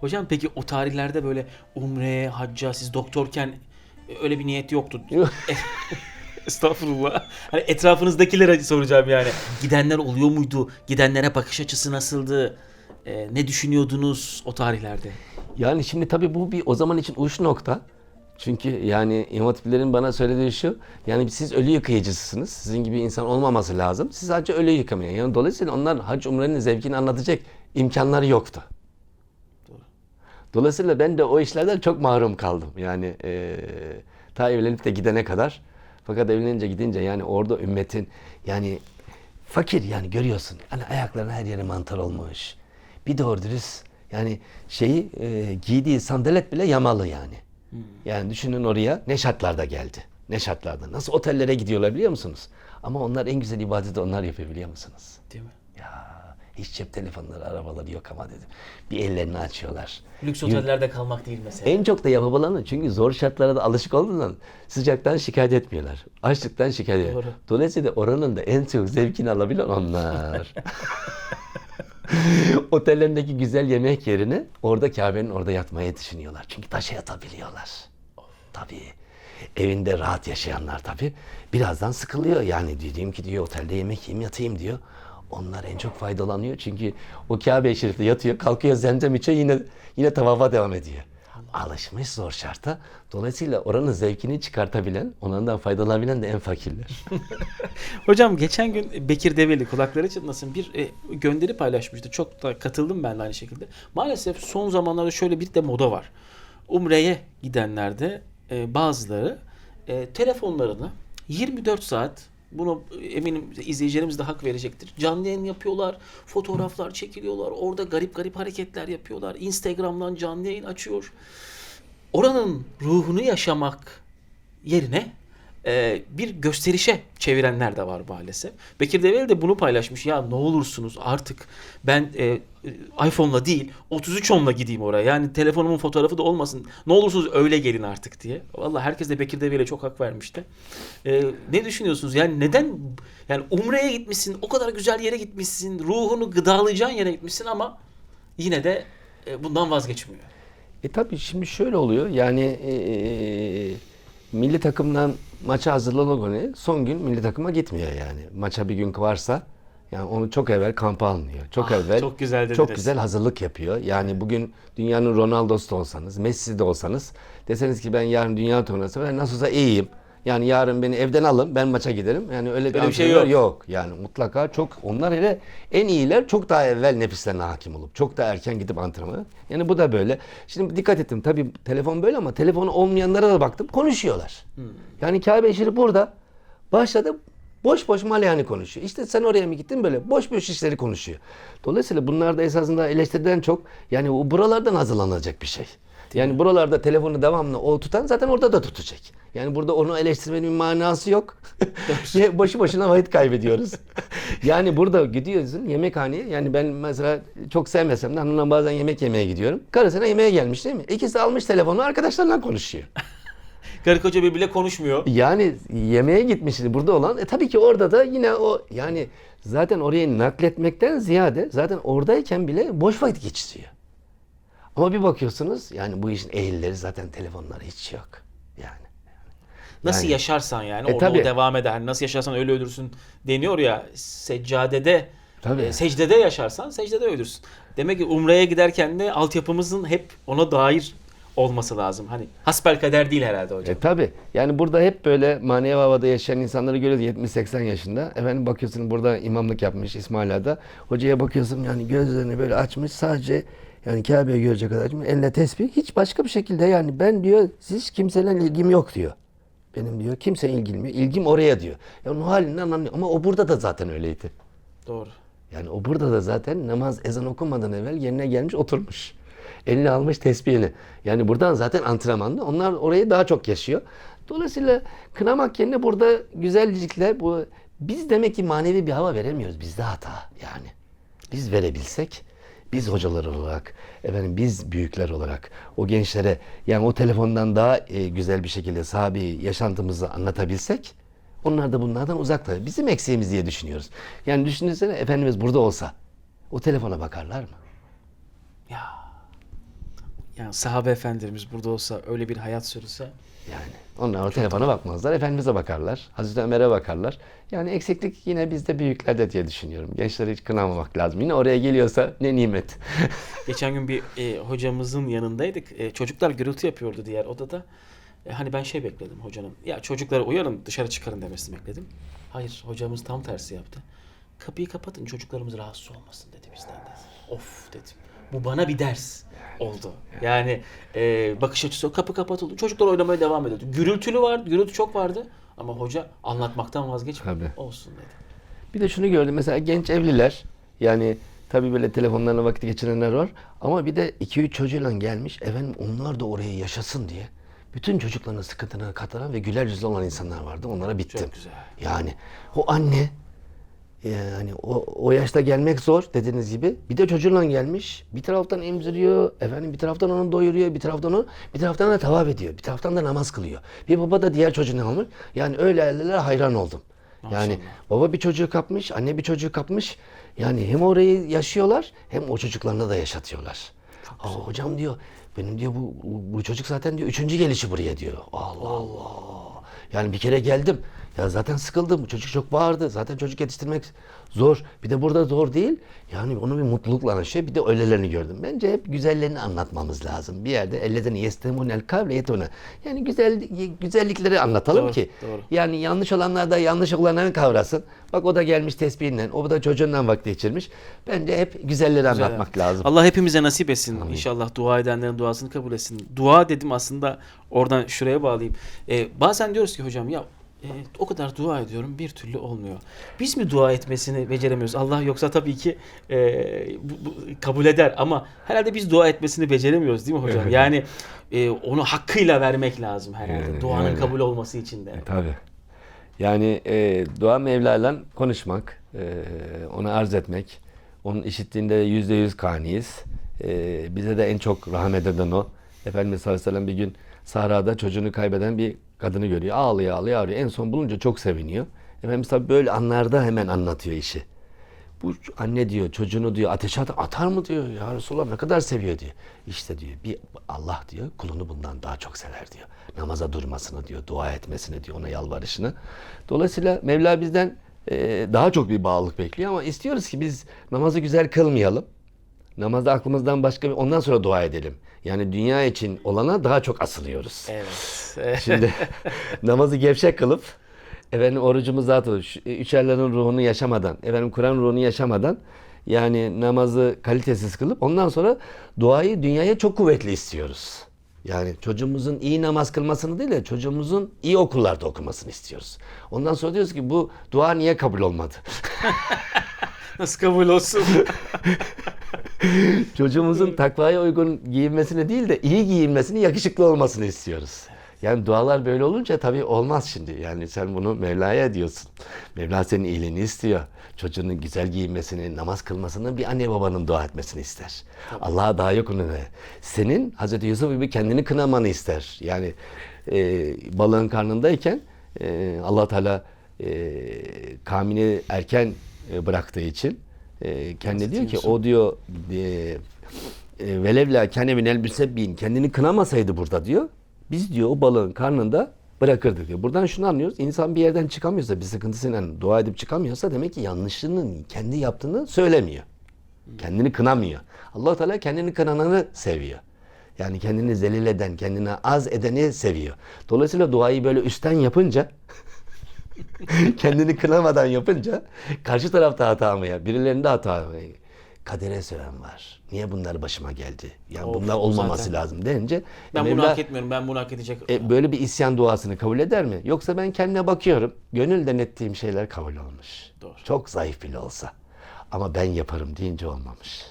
Hocam peki o tarihlerde böyle umreye, hacca siz doktorken e, öyle bir niyet yoktu. Estağfurullah. Hani etrafınızdakilere soracağım yani. Gidenler oluyor muydu? Gidenlere bakış açısı nasıldı? Ee, ne düşünüyordunuz o tarihlerde? Yani şimdi tabii bu bir o zaman için uç nokta. Çünkü yani İmam Hatiplerin bana söylediği şu, yani siz ölü yıkayıcısısınız. Sizin gibi insan olmaması lazım. Siz sadece ölü yıkamaya. Yani dolayısıyla onlar hac umrenin zevkini anlatacak imkanları yoktu. Dolayısıyla ben de o işlerden çok mahrum kaldım. Yani eee ta evlenip de gidene kadar. Fakat evlenince gidince yani orada ümmetin yani fakir yani görüyorsun. Hani ayaklarına her yere mantar olmuş. Bir doğru dürüst yani şeyi eee, giydiği sandalet bile yamalı yani. Yani düşünün oraya ne şartlarda geldi. Ne şartlarda. Nasıl otellere gidiyorlar biliyor musunuz? Ama onlar en güzel ibadeti onlar yapıyor biliyor musunuz? Değil mi? Ya hiç cep telefonları, arabaları yok ama dedim. Bir ellerini açıyorlar. Lüks otellerde kalmak değil mesela. En çok da yapabilenler çünkü zor şartlara da alışık olduğundan sıcaktan şikayet etmiyorlar. Açlıktan şikayet ediyor. Dolayısıyla oranın da en çok zevkini alabilen onlar. Otellerindeki güzel yemek yerine orada Kabe'nin orada yatmayı düşünüyorlar. Çünkü taşa yatabiliyorlar. Tabii. Evinde rahat yaşayanlar tabii. Birazdan sıkılıyor. Yani diyeyim ki diyor otelde yemek yiyeyim yatayım diyor. Onlar en çok faydalanıyor. Çünkü o Kabe-i Şerif'te yatıyor, kalkıyor zemzem içiyor yine yine tavafa devam ediyor. Alışmış zor şarta. Dolayısıyla oranın zevkini çıkartabilen, ondan faydalanabilen de en fakirler. Hocam geçen gün Bekir Develi kulakları çınlasın bir e, gönderi paylaşmıştı. Çok da katıldım ben de aynı şekilde. Maalesef son zamanlarda şöyle bir de moda var. Umre'ye gidenlerde e, bazıları e, telefonlarını 24 saat bunu eminim izleyicilerimiz de hak verecektir. Canlı yayın yapıyorlar, fotoğraflar çekiliyorlar, orada garip garip hareketler yapıyorlar. Instagram'dan canlı yayın açıyor. Oranın ruhunu yaşamak yerine e, bir gösterişe çevirenler de var maalesef. Bekir Develi de bunu paylaşmış. Ya ne olursunuz artık ben e, e, iPhone'la değil 33 onla gideyim oraya. Yani telefonumun fotoğrafı da olmasın. Ne olursunuz öyle gelin artık diye. Vallahi herkes de Bekir Develi'ye çok hak vermişti. E, ne düşünüyorsunuz? Yani neden yani Umre'ye gitmişsin, o kadar güzel yere gitmişsin, ruhunu gıdalayacağın yere gitmişsin ama yine de e, bundan vazgeçmiyor. E tabii şimdi şöyle oluyor. Yani e, milli takımdan maça hazırlanan göre son gün milli takıma gitmiyor yani. Maça bir gün varsa yani onu çok evvel kampa alınıyor. Çok Ah, evvel çok güzel dediniz. çok güzel hazırlık yapıyor. Yani bugün dünyanın Ronaldo'su da olsanız, Messi'si de olsanız deseniz ki ben yarın dünya turnuvası ben nasıl olsa iyiyim. Yani yarın beni evden alın ben maça giderim. Yani öyle bir, bir şey yok. yok. Yani mutlaka çok onlar hele en iyiler çok daha evvel nefislerine hakim olup çok daha erken gidip antrenmana. Yani bu da böyle. Şimdi dikkat ettim tabii telefon böyle ama telefonu olmayanlara da baktım konuşuyorlar. Yani Kabe Şerif burada başladı boş boş malyani konuşuyor. İşte sen oraya mı gittin böyle boş boş işleri konuşuyor. Dolayısıyla bunlar da esasında eleştiriden çok yani o buralardan hazırlanacak bir şey. Yani buralarda telefonu devamlı o tutan zaten orada da tutacak. Yani burada onu eleştirmenin manası yok. Ya Boşu boşuna vakit kaybediyoruz. yani burada gidiyorsun yemekhaneye. Yani ben mesela çok sevmesem de hanımla bazen yemek yemeye gidiyorum. Karısına yemeğe gelmiş değil mi? İkisi almış telefonu arkadaşlarla konuşuyor. Karı koca birbiriyle konuşmuyor. Yani yemeğe gitmiş burada olan e tabii ki orada da yine o yani zaten oraya nakletmekten ziyade zaten oradayken bile boş vakit geçiriyor. Ama bir bakıyorsunuz yani bu işin ehilleri zaten telefonları hiç yok. Yani. Nasıl Yani- yaşarsan yani E, orada tabii. o devam eder. Hani Nasıl yaşarsan öyle ölürsün deniyor ya seccadede Tabii. e, secdede yaşarsan secdede ölürsün. Demek ki umreye giderken de altyapımızın hep ona dair olması lazım. Hani hasbel kader değil herhalde hocam. E tabi. Yani burada hep böyle manevi havada yaşayan insanları görüyoruz 70-80 yaşında. Efendim bakıyorsun burada imamlık yapmış İsmail Ağa'da. Hocaya bakıyorsun yani gözlerini böyle açmış sadece yani Kabe'yi görecek kadar açmış. Eline tesbih. Hiç başka bir şekilde yani ben diyor siz kimseyle ilgim yok diyor. Benim diyor kimse ilgilmiyor. İlgim oraya diyor. Ya onun halinden anlıyor. Ama o burada da zaten öyleydi. Doğru. Yani o burada da zaten namaz ezan okunmadan evvel yerine gelmiş oturmuş. Eline almış tesbihini. Yani buradan zaten antrenmanlı. Onlar orayı daha çok yaşıyor. Dolayısıyla kınamak yerine burada güzellikler bu biz demek ki manevi bir hava veremiyoruz. Bizde hata yani. Biz verebilsek biz hocalar olarak, efendim biz büyükler olarak o gençlere yani o telefondan daha e, güzel bir şekilde sahabi yaşantımızı anlatabilsek onlar da bunlardan uzaklar. Bizim eksiğimiz diye düşünüyoruz. Yani düşünsene Efendimiz burada olsa o telefona bakarlar mı? Ya Yani sahabe efendilerimiz burada olsa öyle bir hayat sürürse Yani onlar o telefona bakmazlar. Efendimiz'e bakarlar. Hazreti Ömer'e bakarlar. Yani eksiklik yine bizde büyüklerde diye düşünüyorum. Gençleri hiç kınamamak lazım. Yine oraya geliyorsa ne nimet. Geçen gün bir e, hocamızın yanındaydık. E, çocuklar gürültü yapıyordu diğer odada. E, hani ben şey bekledim hocanın. Ya çocukları uyarın dışarı çıkarın demesini bekledim. Hayır hocamız tam tersi yaptı. Kapıyı kapatın çocuklarımız rahatsız olmasın dedi bizden de. Of dedim. Bu bana bir ders oldu. Yani e, bakış açısı kapı kapatıldı. Çocuklar oynamaya devam ediyordu. Gürültülü vardı, gürültü çok vardı. Ama hoca anlatmaktan vazgeçmedi. Tabii. Olsun dedi. Bir de şunu gördüm. Mesela genç evliler yani tabii böyle telefonlarla vakit geçirenler var. Ama bir de 2-3 çocuğuyla gelmiş. Efendim onlar da orayı yaşasın diye. Bütün çocuklarının sıkıntına katılan ve güler yüzlü olan insanlar vardı. Onlara bittim. Çok güzel. Yani o anne yani o, o yaşta gelmek zor dediğiniz gibi. Bir de çocuğuyla gelmiş. Bir taraftan emziriyor. Efendim bir taraftan onu doyuruyor. Bir taraftan onu bir taraftan da tavaf ediyor. Bir taraftan da namaz kılıyor. Bir baba da diğer çocuğunu almış. Yani öyle ellere hayran oldum. Yani Maşallah. baba bir çocuğu kapmış, anne bir çocuğu kapmış. Yani hem orayı yaşıyorlar hem o çocuklarına da yaşatıyorlar. Aa, hocam diyor benim diyor bu, bu, bu çocuk zaten diyor üçüncü gelişi buraya diyor. Allah Allah. Yani bir kere geldim. Ya zaten sıkıldım. Çocuk çok bağırdı. Zaten çocuk yetiştirmek zor. Bir de burada zor değil. Yani onu bir mutlulukla anlaşıyor. Bir de öylelerini gördüm. Bence hep güzellerini anlatmamız lazım. Bir yerde ellezine yestemunel kavle yetune. Yani güzel güzellikleri anlatalım Doğru, ki. doğru. Yani yanlış olanlar da yanlış olanları kavrasın. Bak o da gelmiş tesbihinden, o da çocuğundan vakti geçirmiş. Bence hep güzelleri anlatmak lazım. Allah hepimize nasip etsin. İnşallah dua edenlerin duasını kabul etsin. Dua dedim aslında oradan şuraya bağlayayım. Ee, bazen diyoruz ki hocam ya e, o kadar dua ediyorum bir türlü olmuyor. Biz mi dua etmesini beceremiyoruz? Allah yoksa tabii ki e, bu, bu kabul eder ama herhalde biz dua etmesini beceremiyoruz değil mi hocam? Yani e, onu hakkıyla vermek lazım herhalde. Yani, Duanın yani. kabul olması için de. Tabii. Yani e, dua Mevla'yla konuşmak, e, ona arz etmek, onun işittiğinde yüzde yüz kaniyiz. E, bize de en çok rahmet eden o. Efendimiz sallallahu aleyhi ve sellem bir gün sahrada çocuğunu kaybeden bir kadını görüyor. Ağlıyor, ağlıyor, ağlıyor. En son bulunca çok seviniyor. Efendimiz tabii böyle anlarda hemen anlatıyor işi. Bu anne diyor çocuğunu diyor ateşe atar, mı diyor ya Resulallah ne kadar seviyor diyor. İşte diyor bir Allah diyor kulunu bundan daha çok sever diyor. Namaza durmasını diyor, dua etmesini diyor, ona yalvarışını. Dolayısıyla Mevla bizden daha çok bir bağlılık bekliyor ama istiyoruz ki biz namazı güzel kılmayalım. Namazda aklımızdan başka bir ondan sonra dua edelim. Yani dünya için olana daha çok asılıyoruz. Evet. Şimdi namazı gevşek kılıp efendim orucumuzu atıp şu üçerlerin ruhunu yaşamadan, efendim Kur'an ruhunu yaşamadan yani namazı kalitesiz kılıp ondan sonra duayı dünyaya çok kuvvetli istiyoruz. Yani çocuğumuzun iyi namaz kılmasını değil de çocuğumuzun iyi okullarda okumasını istiyoruz. Ondan sonra diyoruz ki bu dua niye kabul olmadı? Nasıl kabul olsun? Çocuğumuzun takvaya uygun giyinmesini değil de iyi giyinmesini, yakışıklı olmasını istiyoruz. Yani dualar böyle olunca tabii olmaz şimdi. Yani sen bunu Mevla'ya diyorsun. Mevla senin iyiliğini istiyor. Çocuğunun güzel giyinmesini, namaz kılmasını bir anne babanın dua etmesini ister. Allah'a daha yakın öne. Senin Hazreti Yusuf gibi kendini kınamanı ister. Yani e, balığın karnındayken e, allah Teala e, kavmini erken bıraktığı için e, kendi diyor ki o diyor e, e, velevla kene min elbisebbiin kendini kınamasaydı burada diyor. Biz diyor o balığın karnında bırakırdık diyor. Buradan şunu anlıyoruz. İnsan bir yerden çıkamıyorsa, bir sıkıntısıyla dua edip çıkamıyorsa demek ki yanlışını, kendi yaptığını söylemiyor. Kendini kınamıyor. allah Teala kendini kınananı seviyor. Yani kendini zelil eden, kendine az edeni seviyor. Dolayısıyla duayı böyle üstten yapınca kendini kınamadan yapınca karşı tarafta hata mı ya? Birilerinde hata mı? Kadere söven var. Niye bunlar başıma geldi? Yani Of, bunlar olmaması zaten. lazım deyince Ben bunu Mevla- hak etmiyorum. Ben bunu hak edecek. e, böyle bir isyan duasını kabul eder mi? Yoksa ben kendime bakıyorum. Gönülden ettiğim şeyler kabul olmuş. Doğru. Çok zayıf bile olsa. Ama ben yaparım deyince olmamış.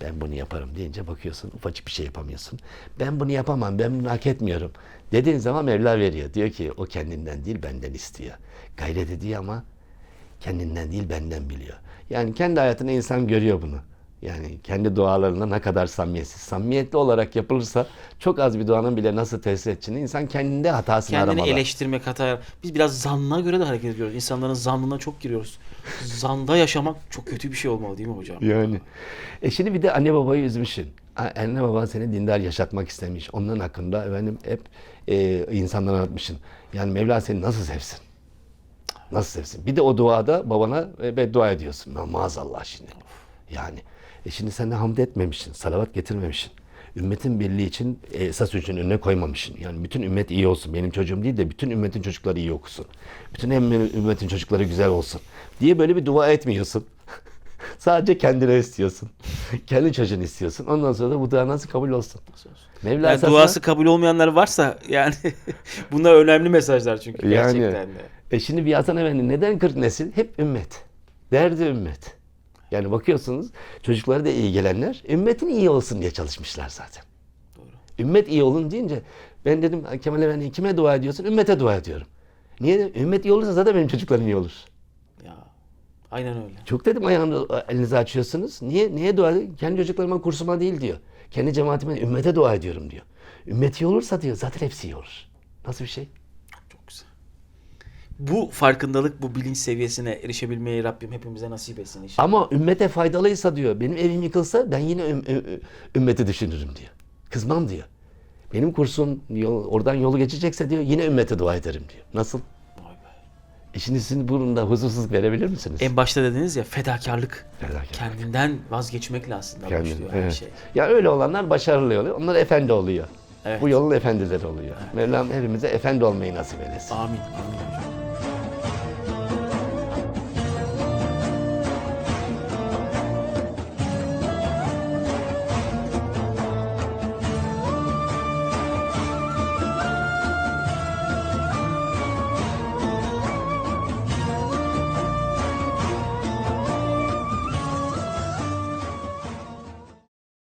Ben bunu yaparım deyince bakıyorsun ufacık bir şey yapamıyorsun. Ben bunu yapamam, ben bunu hak etmiyorum. Dediğin zaman Mevla veriyor. Diyor ki o kendinden değil benden istiyor. Gayret ediyor ama kendinden değil benden biliyor. Yani kendi hayatında insan görüyor bunu. Yani kendi dualarında ne kadar samimiyetsiz. Samimiyetli olarak yapılırsa çok az bir duanın bile nasıl tesir edeceğini insan kendinde hatasını Kendini aramalı. eleştirmek hata. Biz biraz zanna göre de hareket ediyoruz. İnsanların zannına çok giriyoruz. Zanda yaşamak çok kötü bir şey olmalı değil mi hocam? Yani. E şimdi bir de anne babayı üzmüşsün. anne baban seni dindar yaşatmak istemiş. Onların hakkında efendim hep e, insanlara anlatmışsın. Yani Mevla seni nasıl sevsin? Nasıl sevsin? Bir de o duada babana e, beddua ediyorsun. Ma- maazallah şimdi. Yani e şimdi sen de hamd etmemişsin, salavat getirmemişsin. Ümmetin birliği için e, esas üçün önüne koymamışsın. Yani bütün ümmet iyi olsun. Benim çocuğum değil de bütün ümmetin çocukları iyi okusun. Bütün em- ümmetin çocukları güzel olsun. Diye böyle bir dua etmiyorsun. Sadece kendine istiyorsun. Kendi çocuğunu istiyorsun. Ondan sonra da bu dua nasıl kabul olsun? Mevla Yani esasında- duası kabul olmayanlar varsa yani bunlar önemli mesajlar çünkü Yani. gerçekten de. E şimdi bir Hasan Efendi neden 40 nesil? Hep ümmet. Derdi ümmet. Yani bakıyorsunuz çocuklara da iyi gelenler ümmetin iyi olsun diye çalışmışlar zaten. Ümmet iyi olun deyince ben dedim Kemal Efendi kime dua ediyorsun? Ümmete dua ediyorum. Niye? Ümmet iyi olursa zaten benim çocuklarım iyi olur. Ya aynen öyle. Çok dedim ayağını elinizi açıyorsunuz. Niye? Niye dua ediyorsun? Kendi çocuklarıma kursuma değil diyor. Kendi cemaatime, ümmete dua ediyorum diyor. Ümmet iyi olursa diyor zaten hepsi iyi olur. Nasıl bir şey? Bu farkındalık, bu bilinç seviyesine erişebilmeyi Rabbim hepimize nasip etsin inşallah. Ama ümmete faydalıysa diyor. Benim evim yıkılsa ben yine üm- ü- ümmeti düşünürüm diyor. Kızmam diyor. Benim kursum yol, oradan yolu geçecekse diyor yine ümmete dua ederim diyor. Nasıl? E şimdi sizin burnunda huzursuzluk verebilir misiniz? En başta dediniz ya fedakarlık. Fedakarlık. Kendinden vazgeçmekle aslında Kendin, başlıyor her evet. şey. Ya öyle olanlar başarılı oluyor. Onlar efendi oluyor. Evet. Bu yolun efendileri oluyor. Mevlam hepimize efendi olmayı nasip eylesin. Amin. Amin.